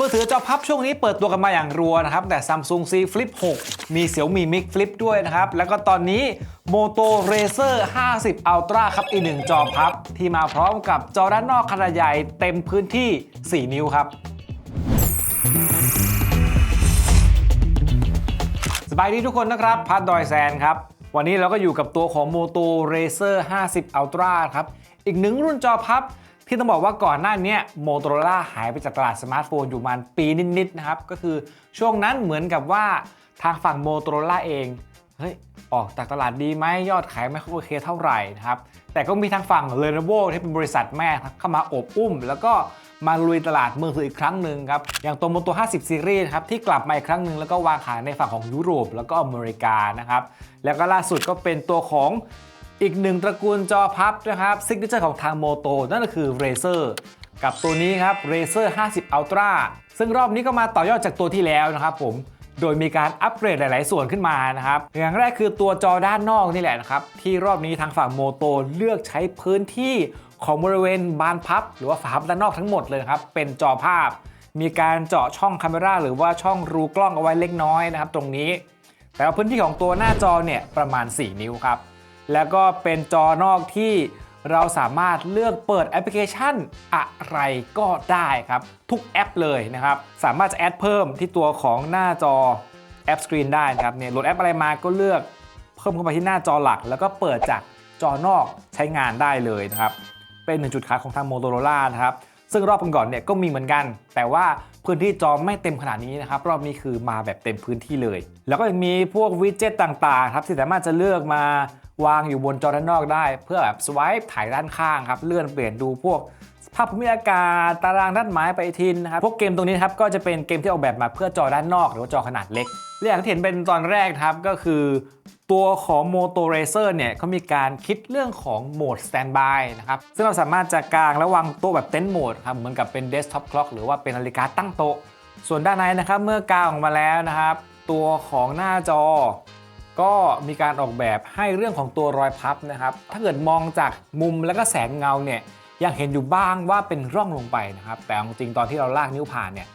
มือถือจอพับช่วงนี้เปิดตัวกันมาอย่างรัวนะครับ แต่ Samsung Z Flip 6 มี Xiaomi Mix Flip ด้วยนะครับ แล้วก็ตอนนี้ Moto Razer 50 Ultra ครับอีกหนึ่งจอพับ ที่มาพร้อมกับจอด้านนอกขนาดใหญ่เต็มพื้นที่ 4 นิ้วครับสบายดีทุกคนนะครับพัดดอยแซนครับ วันนี้เราก็อยู่กับตัวของ Moto Razer 50 Ultra ครับ อีกหนึ่งรุ่นจอพับ ที่ต้องบอกว่าก่อนหน้านี้ Motorola หายไปจากตลาดสมาร์ทโฟนอยู่ประมาณปีนิดๆนะครับ ก็คือช่วงนั้นเหมือนกับว่าทางฝั่ง Motorola เองเฮ้ยออกจากตลาดดีไหมยอดขายไม่ค่อยโอเคเท่าไหร่นะครับ แต่ก็มีทางฝั่ง Lenovo ที่เป็นบริษัทแม่เข้ามาโอบอุ้ม แล้วก็มาลุยตลาดมือถืออีกครั้งหนึ่งครับ อย่างตัว Moto 50 Series นะครับ ที่กลับมาอีกครั้งหนึ่งแล้วก็วางขายในฝั่งของยุโรป แล้วก็อเมริกานะครับ แล้วก็ล่าสุดก็เป็นตัวของ อีกหนึ่งตระกูลจอพับนะครับซิกเนเจอร์ของทาง Moto นั่นก็คือ Razer กับตัวนี้ครับ Razer 50 Ultra ซึ่งรอบนี้ก็มาต่อยอดจากตัวที่แล้วนะครับผมโดยมีการอัปเกรดหลาย ๆ ส่วนขึ้นมานะครับ อย่างแรกคือตัวจอด้านนอกนี่แหละนะครับ ที่รอบนี้ทางฝั่งโมโตเลือกใช้พื้นที่ของบริเวณบานพับ หรือว่าฝาพับด้านนอกทั้งหมดเลยครับ เป็นจอภาพ มีการเจาะช่องคาเมราหรือว่าช่องรูกล้องเอาไว้เล็กน้อยนะครับ ตรงนี้ แต่ว่าพื้นที่ของตัวหน้าจอเนี่ยประมาณ 4 นิ้วครับ แล้วก็เป็นจอนอกที่เราสามารถเลือกเปิดแอปพลิเคชันอะไรก็ได้ครับ ทุกแอปเลยนะครับ สามารถจะแอดเพิ่มที่ตัวของหน้าจอแอปสกรีนได้นะครับเนี่ยโหลดแอปอะไรมาก็เลือกเพิ่มเข้าไปที่หน้าจอหลัก แล้วก็เปิดจากจอนอกใช้งานได้เลยนะครับ เป็นหนึ่งจุดขายของทาง Motorola นะครับ ซึ่งรอบก่อนๆเนี่ยก็มีเหมือนกัน แต่ว่าพื้นที่จอไม่เต็มขนาดนี้นะครับ รอบนี้คือมาแบบเต็มพื้นที่เลย แล้วก็ยังมีพวกวิดเจ็ตต่างๆครับที่สามารถจะเลือกมา วางอยู่บนจอด้านนอกได้ เพื่อแบบสวายถ่ายด้านข้างครับ เลื่อนเปลี่ยนดูพวกภาพภูมิอากาศตารางด้านหมายไปทินนะครับ พวกเกมตรงนี้ครับก็จะเป็นเกมที่ออกแบบมาเพื่อจอด้านนอก หรือว่าจอขนาดเล็กและอย่างที่เห็นเป็นตอนแรกครับก็คือ ตัวของ Moto Razer เนี่ยเขามีการคิดเรื่องของโหมด Standby นะครับ ซึ่งเราสามารถจะกางและวางโต๊ะแบบเต็นท์โหมดครับเหมือนกับเป็น Desktop Clock หรือว่าเป็นนาฬิกาตั้งโต๊ะ ส่วนด้านในนะครับเมื่อกางออกมาแล้วนะครับ ตัวของหน้าจอ ก็มีการออกแบบให้เรื่องของตัวรอยพับนะครับ ถ้าเกิดมองจากมุมแล้วก็แสงเงาเนี่ยยังเห็นอยู่บ้างว่าเป็นร่องลงไปนะครับ แต่เอาจริงตอนที่เราลากนิ้วผ่านเนี่ย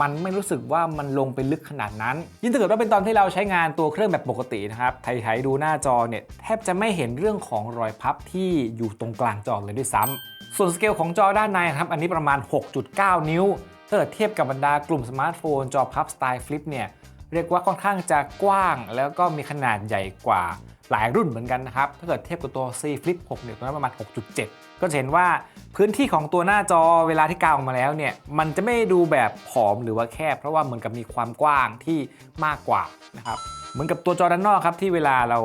มันไม่รู้สึกว่ามันลงไปลึกขนาดนั้น ยิ่งถ้าเกิดว่าเป็นตอนที่เราใช้งานตัวเครื่องแบบปกตินะครับไถๆดูหน้าจอเนี่ยแทบจะไม่เห็นเรื่องของรอยพับที่อยู่ตรงกลางจอเลยด้วยซ้ำส่วนสเกลของจอด้านในครับอันนี้ประมาณ 6.9 นิ้วถ้าเกิดเทียบกับบรรดากลุ่มสมาร์ทโฟนจอพับสไตล์ฟลิปเนี่ย เรียกว่าค่อนข้างจะกว้าง แล้วก็มีขนาดใหญ่กว่าหลายรุ่นเหมือนกันนะครับ ถ้าเกิดเทียบกับตัว C Flip 6เนี่ยตัวนั้นประมาณ 6.7 ก็จะเห็นว่าพื้นที่ของตัวหน้าจอเวลาที่กางออกมาแล้วเนี่ย มันจะไม่ดูแบบผอมหรือว่าแคบ เพราะว่าเหมือนกับมีความกว้างที่มากกว่านะครับ เหมือนกับตัวจอด้านนอกครับที่เวลาเรา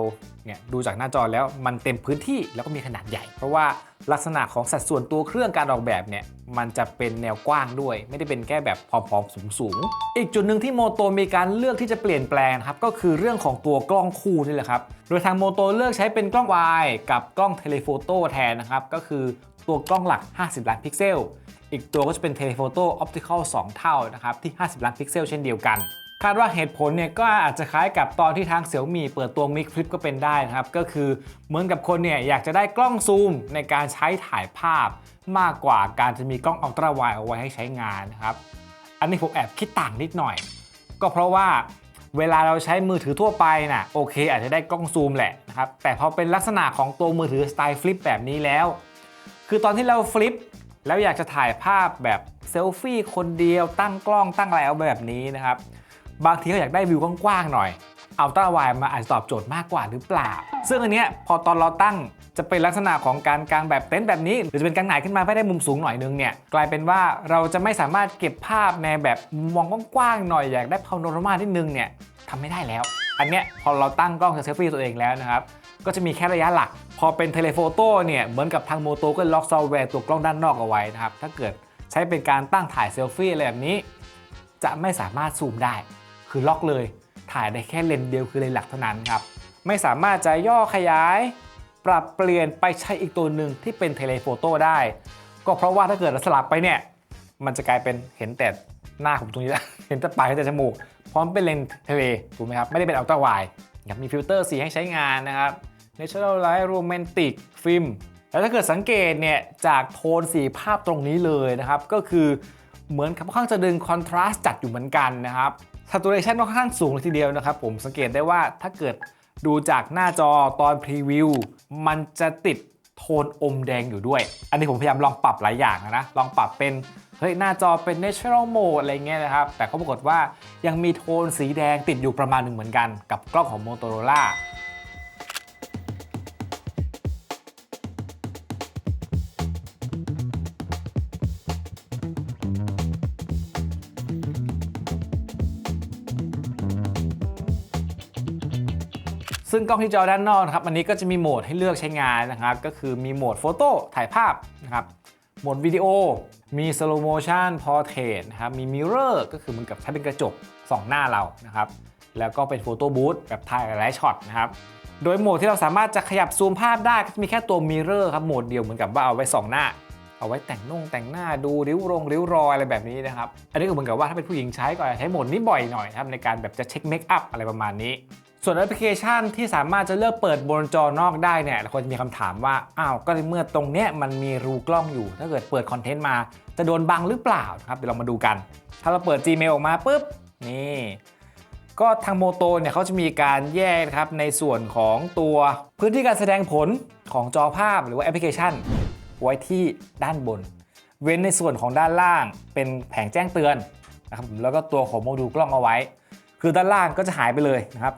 เนี่ยดูจากหน้าจอแล้วมันเต็มพื้นที่แล้วก็มีขนาดใหญ่ เพราะว่าลักษณะของสัดส่วนตัวเครื่องการออกแบบเนี่ยมันจะเป็นแนวกว้างด้วย ไม่ได้เป็นแค่แบบผอมๆสูงๆ อีกจุดหนึ่งที่โมโตมีการเลือกที่จะเปลี่ยนแปลงครับก็คือเรื่องของตัวกล้องคู่นี่แหละครับ โดยทางโมโตเลือกใช้เป็นกล้องวายกับกล้องเทเลโฟโต้แทนนะครับก็คือตัวกล้องหลัก 50 ล้านพิกเซล อีกตัวก็จะเป็นเทเลโฟโต้ออปติคอล2เท่านะครับที่ 50 ล้านพิกเซลเช่นเดียวกัน คาดว่าเหตุผลเนี่ยก็อาจจะคล้ายกับตอนที่ทางเสี่ยวมีเปิดตัว Mix Flip ก็เป็นได้นะครับ ก็คือเหมือนกับคนเนี่ยอยากจะได้กล้องซูมในการใช้ถ่ายภาพ มากกว่าการจะมีกล้องอัลตร้าไวเอาไว้ให้ใช้งานนะครับ อันนี้ผมแอบคิดต่างนิดหน่อย ก็เพราะว่าเวลาเราใช้มือถือทั่วไปน่ะโอเค อาจจะได้กล้องซูมแหละนะครับ แต่พอเป็นลักษณะของตัวมือถือสไตล์ฟลิปแบบนี้แล้ว คือตอนที่เราฟลิปแล้วอยากจะถ่ายภาพแบบเซลฟี่คนเดียวตั้งกล้องตั้งอะไรเอาแบบนี้นะครับ บางทีก็อยากได้วิวกว้างๆหน่อยอัลตร้าไวมาอาจจะตอบโจทย์มากกว่าหรือเปล่า ซึ่งอันเนี้ยพอตอนเราตั้งจะเป็นลักษณะของการกางแบบเต็นท์แบบนี้ หรือจะเป็นกางหงายขึ้นมาให้ได้มุมสูงหน่อยนึงเนี่ยกลายเป็นว่าเราจะไม่สามารถเก็บภาพในแบบมองกว้างๆหน่อยอยากได้พาโนรามานิดนึงเนี่ยทำไม่ได้แล้ว อันเนี้ยพอเราตั้งกล้องเซลฟี่ตัวเองแล้วนะครับก็จะมีแค่ระยะหลัก พอเป็นเทเลโฟโต้เนี่ยเหมือนกับทางโมโตก็ล็อกซอฟต์แวร์ตัวกล้องด้านนอกเอาไว้นะครับถ้าเกิดใช้เป็นการตั้งถ่ายเซลฟี่อะไรแบบนี้ จะไม่สามารถซูมได้ คือล็อกเลย ถ่ายได้แค่เลนส์เดียวคือเลนส์หลักเท่านั้นครับ ไม่สามารถจะย่อขยาย ปรับเปลี่ยนไปใช้อีกตัวหนึ่งที่เป็นเทเลโฟโต้ได้ ก็เพราะว่าถ้าเกิดเราสลับไปเนี่ย มันจะกลายเป็นเห็นแต่หน้าผมตรงนี้ เห็นแต่ปลายเห็นแต่จมูก พร้อมเป็นเลนส์เทเลถูกไหมครับ ไม่ได้เป็นอัลตร้าไวด์ครับมีฟิลเตอร์สีให้ใช้งานนะครับ Natural Light Romantic Film แล้วถ้าเกิดสังเกตเนี่ยจากโทนสีภาพตรงนี้เลยนะครับ ก็คือเหมือนค่อนข้างจะดึงคอนทราสต์จัดอยู่เหมือนกันนะครับ saturation ค่อนข้างสูงเลยทีเดียวนะครับผมสังเกตได้ว่าถ้าเกิดดูจากหน้าจอตอนพรีวิวมันจะติดโทนอมแดงอยู่ด้วย อันนี้ผมพยายามลองปรับหลายอย่างนะ ลองปรับเป็นเฮ้ยหน้าจอเป็น natural mode อะไรเงี้ยนะครับ แต่เขาปรากฏว่ายังมีโทนสีแดงติดอยู่ประมาณหนึ่งเหมือนกันกับกล้องของ Motorola ซึ่งกล้องที่จอด้านนอกนะครับอันนี้ก็จะมีโหมดให้เลือกใช้งานนะครับ ก็คือมีโหมดโฟโต้ถ่ายภาพนะครับโหมดวิดีโอ มี slow motion portrait นะครับมี mirror ก็คือเหมือนกับใช้เป็นกระจกส่องหน้าเรานะครับแล้วก็เป็นโฟโต้บูธแบบถ่ายหลายช็อตนะครับโดยโหมดที่เราสามารถจะขยับซูมภาพได้ก็จะมีแค่ตัว mirror ครับโหมดเดียวเหมือนกับว่าเอาไว้ส่องหน้าเอาไว้แต่งนุ่งแต่งหน้าดูริ้วรงริ้วรอยอะไรแบบนี้นะครับ อันนี้ก็เหมือนกับว่าถ้าเป็นผู้หญิงใช้ก็จจะใช้โหมดนี้บ่อยหน่อยนะครับในการแบบจะเช็คเมคอัพอะไรประมาณนี้ ส่วนแอปพลิเคชันที่สามารถจะเลือกเปิดบนจอนอกได้เนี่ยเราควรจะมีคำถามว่า อ้าว ก็ในเมื่อตรงเนี้ยมันมีรูกล้องอยู่ ถ้าเกิดเปิดคอนเทนต์มา จะโดนบังหรือเปล่านะครับ เดี๋ยวเรามาดูกัน ถ้าเราเปิด Gmail ออกมาปุ๊บ นี่ ก็ทางโมโตเนี่ยเขาจะมีการแยกนะครับในส่วนของตัวพื้นที่การแสดงผลของจอภาพหรือว่าแอปพลิเคชัน ไว้ที่ด้านบน เว้นในส่วนของด้านล่าง เป็นแผงแจ้งเตือนนะครับแล้วก็ตัวของโมดูลกล้องเอาไว้ คือด้านล่างก็จะหายไปเลยนะครับ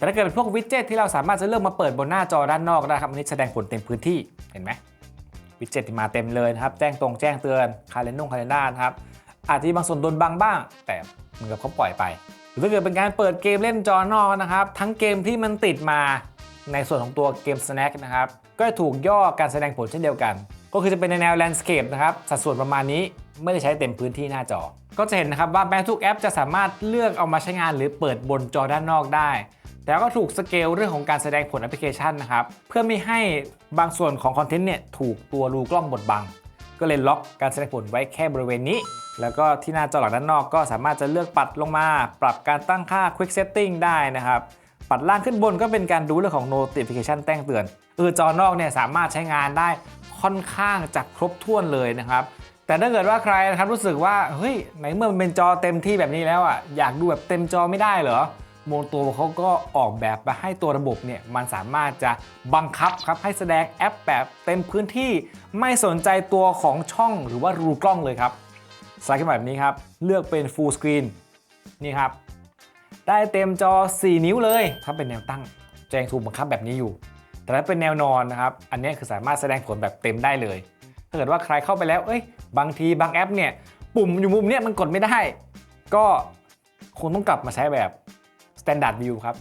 แต่ถ้าเกิดเป็นพวกวิดเจ็ตที่เราสามารถจะเลือกมาเปิดบนหน้าจอด้านนอกได้ครับอันนี้แสดงผลเต็มพื้นที่เห็นไหมวิดเจ็ตที่มาเต็มเลยนะครับแจ้งตรงแจ้งเตือนคาเลนดงคาเลนด้านะครับอาจจะมีบางส่วนโดนบังบ้าง แต่เหมือนกับเขาปล่อยไปหรือถ้าเกิดเป็นการเปิดเกมเล่นจอนอกนะครับทั้งเกมที่มันติดมาในส่วนของตัวเกม Snack นะครับก็จะถูกย่อการแสดงผลเช่นเดียวกัน ก็คือจะเป็นในแนว Landscape นะครับสัดส่วนประมาณนี้ไม่ได้ใช้เต็มพื้นที่หน้าจอ ก็จะเห็นนะครับว่าแม้ทุกแอปจะสามารถเลือกเอามาใช้งานหรือเปิดบนจอด้านนอกได้ แต่ก็ถูกสเกลเรื่องของการแสดงผลแอปพลิเคชันนะครับ เพื่อไม่ให้บางส่วนของคอนเทนต์เนี่ยถูกตัวรูกล้องบดบัง ก็เลยล็อกการแสดงผลไว้แค่บริเวณนี้ แล้วก็ที่หน้าจอหลักด้านนอกก็สามารถจะเลือกปัดลงมา ปรับการตั้งค่า Quick Setting ได้นะครับ ปัดล่างขึ้นบนก็เป็นการดูเรื่องของ Notification แจ้งเตือนเออจอนอกเนี่ยสามารถใช้งานได้ค่อนข้างจะครบถ้วนเลยนะครับแต่ถ้าเกิดว่าใครนะครับรู้สึกว่าเฮ้ยไหนเมื่อมันเป็นจอเต็มที่แบบนี้แล้วอะอยากดูแบบเต็มจอไม่ได้เหรอ โมโตเขาก็ออกแบบมาให้ตัวระบบเนี่ยมันสามารถจะบังคับครับให้แสดงแอปแบบเต็มพื้นที่ไม่สนใจตัวของช่องหรือว่ารูกล้องเลยครับสไลด์ขึ้นมาแบบนี้ครับ เลือกเป็น Full Screen นี่ครับ ได้เต็มจอ 4 นิ้วเลย ถ้าเป็นแนวตั้งจะยังถูกบังคับแบบนี้อยู่ แต่ถ้าเป็นแนวนอนนะครับ อันนี้คือสามารถแสดงผลแบบเต็มได้เลย ถ้าเกิดว่าใครเข้าไปแล้ว เอ้ย บางทีบางแอปเนี่ย ปุ่มอยู่มุมเนี้ยมันกดไม่ได้ ก็คงต้องกลับมาใช้แบบ Standard View ครับ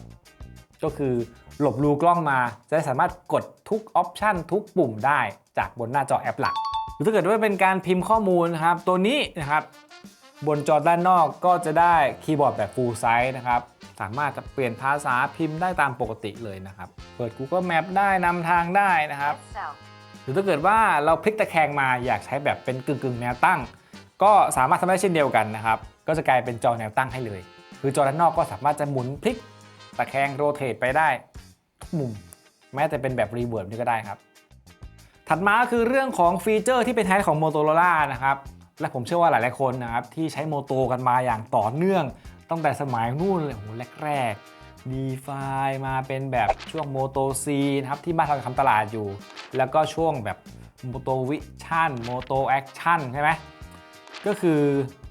ก็คือหลบรูกล้องมา จะได้สามารถกดทุกออปชันทุกปุ่มได้จากบนหน้าจอแอปหลัก หรือถ้าเกิดว่าเป็นการพิมพ์ข้อมูลนะครับ ตัวนี้นะครับ บนจอด้านนอกก็จะได้คีย์บอร์ดแบบ full size นะครับ สามารถจะเปลี่ยนภาษาพิมพ์ได้ตามปกติเลยนะครับ เปิด Google Map ได้นำทางได้นะครับ South. หรือถ้าเกิดว่าเราพลิกตะแคงมาอยากใช้แบบเป็นกึ่งกึ่งๆแนวตั้ง ก็สามารถทำได้เช่นเดียวกันนะครับ ก็จะกลายเป็นจอแนวตั้งให้เลย คือจอด้านนอกก็สามารถจะหมุนพลิกตะแคงโรเตทไปได้ทุกมุม แม้แต่เป็นแบบรีเวิร์บนี่ก็ได้ครับ ถัดมาก็คือเรื่องของฟีเจอร์ที่เป็นไฮไลท์ของ Motorola นะครับ และผมเชื่อว่าหลายๆคนนะครับ ที่ใช้โมโตกันมาอย่างต่อเนื่อง ตั้งแต่สมัยนู่นเลยโอ้โหแรกๆ d f i มาเป็นแบบช่วง Moto C นะครับ ที่บ้านเราทำตลาดอยู่ แล้วก็ช่วงแบบ Moto Vision Moto Action ใช่ไหมก็คือ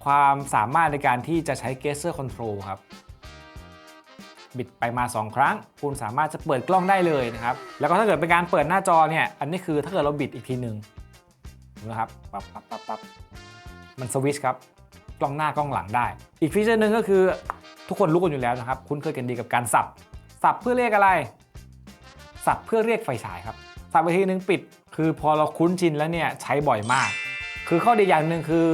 ความสามารถในการที่จะใช้ Gesture Control ครับ บิดไปมา 2 ครั้ง คุณสามารถจะเปิดกล้องได้เลยนะครับ แล้วก็ถ้าเกิดเป็นการเปิดหน้าจอเนี่ย อันนี้คือถ้าเกิดเราบิดอีกทีหนึ่งนะครับปั๊บปั๊บปั๊บปั๊บมันสวิชครับ กล้องหน้ากล้องหลังได้ อีกฟีเจอร์หนึ่งก็คือทุกคนรู้กันอยู่แล้วนะครับ คุ้นเคยกันดีกับการสับ สับเพื่อเรียกอะไร สับเพื่อเรียกไฟฉายครับ สับไปทีนึงปิด คือพอเราคุ้นชินแล้วเนี่ยใช้บ่อยมาก คือข้อดีอย่างหนึ่งคือ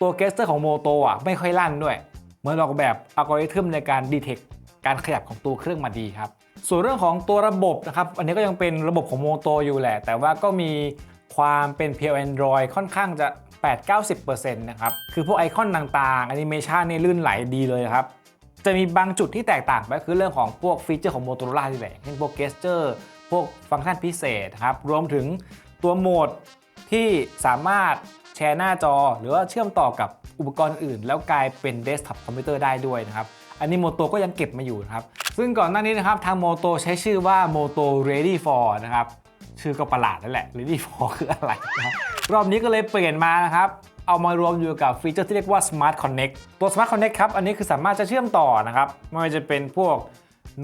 ตัวเกสเตอร์ของโมโตอะไม่ค่อยลั่นด้วย เหมือนออกแบบอัลกอริทึมในการดีเทคการขยับของตัวเครื่องมาดีครับ ส่วนเรื่องของตัวระบบนะครับ อันนี้ก็ยังเป็นระบบของโมโตอยู่แหละ แต่ว่าก็มีความเป็นเพียว Android ค่อนข้างจะ 8-90%นะครับ คือพวกไอคอนต่างๆแอนิเมชันนี่ลื่นไหลดีเลยครับ จะมีบางจุดที่แตกต่างไปคือเรื่องของพวกฟีเจอร์ของ Motorola ที่แหละเช่นพวก gesture พวกฟังก์ชันพิเศษครับ รวมถึงตัวโหมดที่สามารถ แชร์หน้าจอ หรือว่าเชื่อมต่อกับอุปกรณ์อื่น แล้วกลายเป็นเดสก์ท็อปคอมพิวเตอร์ได้ด้วยนะครับอันนี้โมโตก็ยังเก็บมาอยู่นะครับซึ่งก่อนหน้านี้นะครับทางโมโตใช้ชื่อว่า Moto Ready for นะครับชื่อก็ประหลาดนั่นแหละ Ready for คืออะไรนะรรอบนี้ก็เลยเปลี่ยนมานะครับเอามารวมอยู่กับฟีเจอร์ที่เรียกว่า Smart Connect ตัว Smart Connect ครับอันนี้คือสามารถจะเชื่อมต่อนะครับไม่ว่าจะเป็นพวก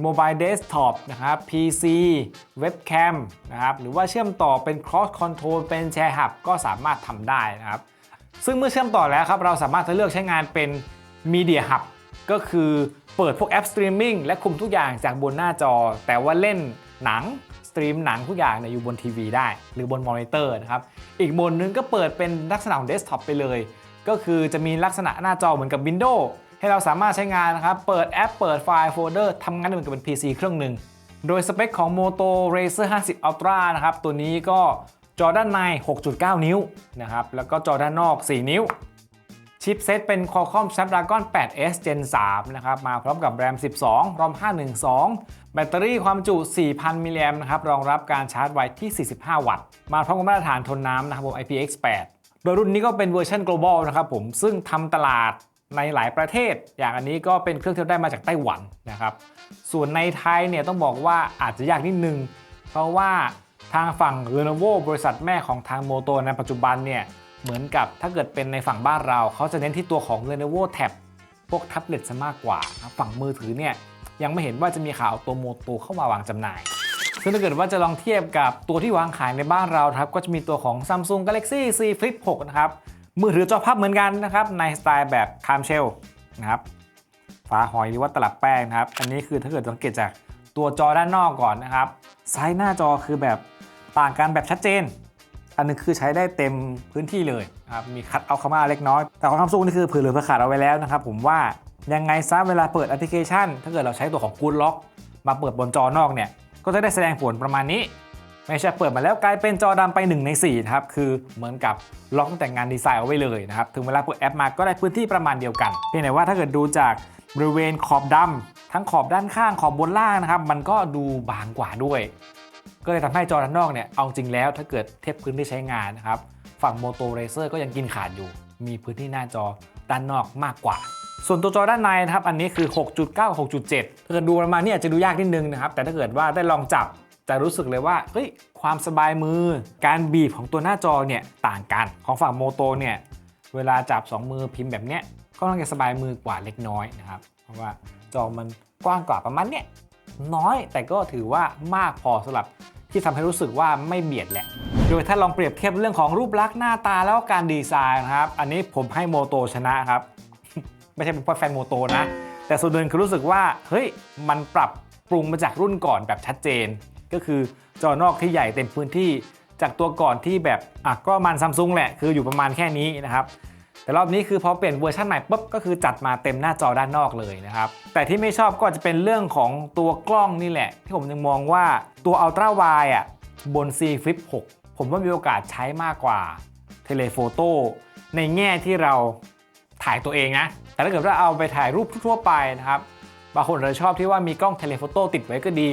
Mobile Desktop นะครับ PC Webcam นะครับหรือว่าเชื่อมต่อเป็น Cross Control เป็น Share Hub ก็สามารถทำได้นะครับ ซึ่งเมื่อเชื่อมต่อแล้วครับ เราสามารถจะเลือกใช้งานเป็น Media Hub ก็คือเปิดพวกแอปสตรีมมิ่งและคุมทุกอย่างจากบนหน้าจอ แต่ว่าเล่นหนังสตรีมหนังทุกอย่างเนี่ยอยู่บนทีวีได้ หรือบนมอนิเตอร์นะครับ อีกบนนึงก็เปิดเป็นลักษณะของเดสก์ท็อปไปเลย ก็คือจะมีลักษณะหน้าจอเหมือนกับ Windows ให้เราสามารถใช้งานนะครับ เปิดแอป เปิดไฟล์โฟลเดอร์ทำงานเหมือนกับเป็น PC เครื่องหนึ่ง โดยสเปคของ Moto Razer 50 Ultra นะครับ ตัวนี้ก็จอด้านใน 6.9 นิ้วนะครับ แล้วก็จอด้านนอก 4 นิ้ว ชิปเซตเป็น Qualcomm Snapdragon 8s Gen 3 นะครับ มาพร้อมกับ RAM 12 ROM 512 แบตเตอรี่ความจุ 4,000 มิลลิแอมป์นะครับ รองรับการชาร์จไวที่ 45 วัตต์ มาพร้อมกับมาตรฐานทนน้ำนะครับผม IPX8 โดยรุ่นนี้ก็เป็นเวอร์ชัน global นะครับผม ซึ่งทำตลาด ในหลายประเทศ อย่างอันนี้ก็เป็นเครื่องที่ได้มาจากไต้หวันนะครับ ส่วนในไทยเนี่ยต้องบอกว่าอาจจะยากนิดนึง เพราะว่าทางฝั่ง Lenovo บริษัทแม่ของทางโมโตในปัจจุบันเนี่ยเหมือนกับถ้าเกิดเป็นในฝั่งบ้านเรา เขาจะเน้นที่ตัวของ Lenovo Tab พวกแท็บเล็ตซะมากกว่า ฝั่งมือถือเนี่ยยังไม่เห็นว่าจะมีข่าวตัวโมโตเข้ามาวางจำหน่ายซึ่งถ้าเกิดว่าจะลองเทียบกับตัวที่วางขายในบ้านเราครับก็จะมีตัวของ Samsung Galaxy Z Flip 6 นะครับ มือถือจอพับเหมือนกันนะครับในสไตล์แบบคามเชลนะครับฝาหอยหรือว่าตลับแป้งนะครับ อันนี้คือถ้าเกิดสังเกตจากตัวจอด้านนอกก่อนนะครับไซส์หน้าจอคือแบบต่างกันแบบชัดเจน อันนึงคือใช้ได้เต็มพื้นที่เลยนะครับมีคัดเอาเข้ามาเล็กน้อย แต่ของซัมซุงนี่คือผื่อเหลือเผื่อขาดเอาไว้แล้วนะครับผมว่ายังไงซะเวลาเปิดแอปพลิเคชัน ถ้าเกิดเราใช้ตัวของ Good Lock มาเปิดบนจอนอกเนี่ยก็จะได้แสดงผลประมาณนี้ ไม่ใช่เปิดมาแล้วกลายเป็นจอดำไป 1 ใน4นะครับคือเหมือนกับล็อกตั้งแต่งานดีไซน์เอาไว้เลยนะครับถึงเวลาเปิดแอปมาก็ได้พื้นที่ประมาณเดียวกันเพียงแต่ว่าถ้าเกิดดูจากบริเวณขอบดำทั้งขอบด้านข้างขอบบนล่างนะครับมันก็ดูบางกว่าด้วย ก็เลยทำให้จอด้านนอกเนี่ยเอาจริงแล้วถ้าเกิดเทียบพื้นที่ใช้งานนะครับฝั่ง Moto Razer ก็ยังกินขาดอยู่ มีพื้นที่หน้าจอด้านนอกมากกว่า ส่วนตัวจอด้านในนะครับอันนี้คือ 6.9 6.7ถ้าเกิดดูประมาณนี้อาจจะดูยากนิดนึงนะครับแต่ถ้าเกิดว่าได้ลองจับ จะรู้สึกเลยว่าเฮ้ยความสบายมือ การบีบของตัวหน้าจอเนี่ยต่างกัน ของฝั่งโมโตเนี่ยเวลาจับ 2 มือพิมพ์แบบเนี้ยก็ต้องจะสบายมือกว่าเล็กน้อยนะครับ เพราะว่าจอมันกว้างกว่าประมาณเนี้ยน้อยแต่ก็ถือว่ามากพอสำหรับที่ทำให้รู้สึกว่าไม่เบียดแหละ โดยถ้าลองเปรียบเทียบเรื่องของรูปลักษณ์หน้าตาแล้วก็การดีไซน์นะครับ อันนี้ผมให้โมโตชนะครับ ไม่ใช่เป็นเพราะแฟนโมโตนะ แต่ส่วนหนึ่งคือรู้สึกว่า เฮ้ย มันปรับปรุงมาจากรุ่นก่อนแบบชัดเจน ก็คือจอนอกที่ใหญ่เต็มพื้นที่จากตัวก่อนที่แบบอะก็มันซัมซุงแหละคืออยู่ประมาณแค่นี้นะครับแต่รอบนี้คือพอเปลี่ยนเวอร์ชันใหม่ปุ๊บก็คือจัดมาเต็มหน้าจอด้านนอกเลยนะครับ แต่ที่ไม่ชอบก็จะเป็นเรื่องของตัวกล้องนี่แหละ ที่ผมยังมองว่าตัว Ultra Wide อะบน C Flip 6 ผมว่ามีโอกาสใช้มากกว่าเทเลโฟโต้ในแง่ที่เราถ่ายตัวเองนะ แต่ถ้าเกิดว่าเอาไปถ่ายรูปทั่วไปนะครับ บางคนอาจจะชอบที่ว่ามีกล้องเทเลโฟโต้ติดไว้ก็ดี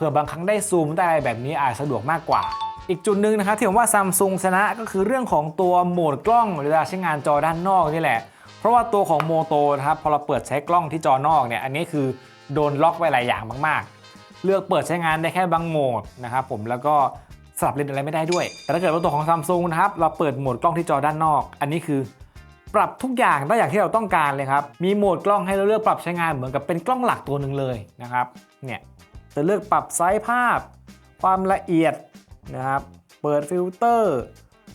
ผื่อบางครั้งได้ซูมได้อะไรแบบนี้อาจสะดวกมากกว่า อีกจุดหนึ่งนะครับที่ผมว่าซัมซุงชนะก็คือเรื่องของตัวโหมดกล้องเวลาใช้งานจอด้านนอกนี่แหละ เพราะว่าตัวของโมโตนะครับพอเราเปิดใช้กล้องที่จอนอกเนี่ยอันนี้คือโดนล็อกไว้หลายอย่างมากๆ เลือกเปิดใช้งานได้แค่บางโหมดนะครับผมแล้วก็สลับเลนส์อะไรไม่ได้ด้วย แต่ถ้าเกิดว่าตัวของซัมซุงนะครับเราเปิดโหมดกล้องที่จอด้านนอก อันนี้คือปรับทุกอย่างได้อย่างที่เราต้องการเลยครับ มีโหมดกล้องให้เราเลือกปรับใช้งานเหมือนกับเป็นกล้องหลักตัวหนึ่งเลยนะครับ เนี่ย จะเลือกปรับไซส์ภาพ ความละเอียดนะครับ เปิดฟิลเตอร์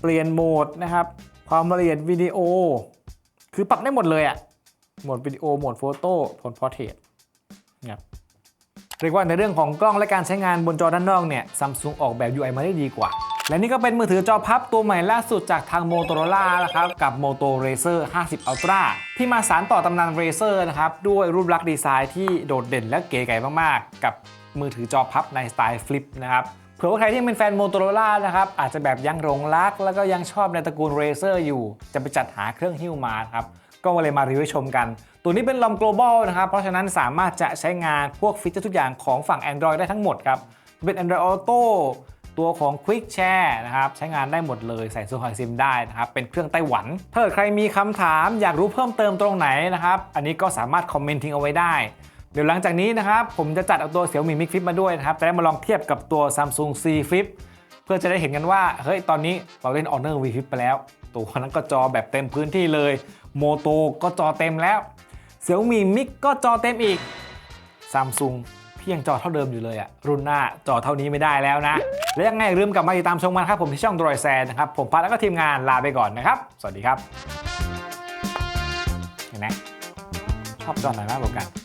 เปลี่ยนโหมดนะครับ ความละเอียดวิดีโอ คือปรับได้หมดเลยอะโหมดวิดีโอ โหมดโฟโต้โหมดพอร์เทรตนะครับเรียกว่าในเรื่องของกล้องและการใช้งานบนจอด้านนอกเนี่ยซัมซุงออกแบบ UI มาได้ดีกว่า และนี่ก็เป็นมือถือจอพับตัวใหม่ล่าสุดจากทาง Motorola นะครับกับ Moto Razer 50 Ultra ที่มาสานต่อตำนาน Razer นะครับด้วยรูปลักษณ์ดีไซน์ที่โดดเด่นและเก๋ไก๋มาก ๆ กับ มือถือจอพับในสไตล์ฟลิปนะครับเผื่อว่าใครที่เป็นแฟน Motorola นะครับอาจจะแบบยังหลงรัก แล้วก็ยังชอบในตระกูล Razer อยู่ จะไปจัดหาเครื่องหิ้วมาครับก็เลยมารีวิวชมกัน ตัวนี้เป็นลำ global นะครับ เพราะฉะนั้นสามารถจะใช้งานพวกฟีเจอร์ทุกอย่างของฝั่ง Android ได้ทั้งหมดครับ เป็น Android Auto ตัวของ Quick Share นะครับ ใช้งานได้หมดเลยใส่ซูฮอยซิมได้นะครับ เป็นเครื่องไต้หวัน ถ้าเกิดใครมีคำถามอยากรู้เพิ่มเติมตรงไหนนะครับ อันนี้ก็สามารถคอมเมนต์ทิ้งเอาไว้ได้ เดี๋ยวหลังจากนี้นะครับ ผมจะจัดเอาตัว Xiaomi Mix Flip มาด้วยนะครับจะได้มาลองเทียบกับตัว Samsung C Flip เพื่อจะได้เห็นกันว่า เฮ้ย ตอนนี้เราเล่น Honor V Flip ไปแล้ว ตัวนั้นก็จอแบบเต็มพื้นที่เลยโมโตก็จอเต็มแล้ว Xiaomi Mix ก็จอเต็มอีก Samsung พี่ยังจอเท่าเดิมอยู่เลยอะรุ่นหน้าจอเท่านี้ไม่ได้แล้วนะ และยังไงอย่าลืมกลับมาติดตามชมกันครับ ผมที่ช่อง Droid s a n นะครับ ผมพัดแล้วก็ทีมงานลาไปก่อนนะครับ สวัสดีครับ เห็นไหมชอบจอไหนมากกว่ากัน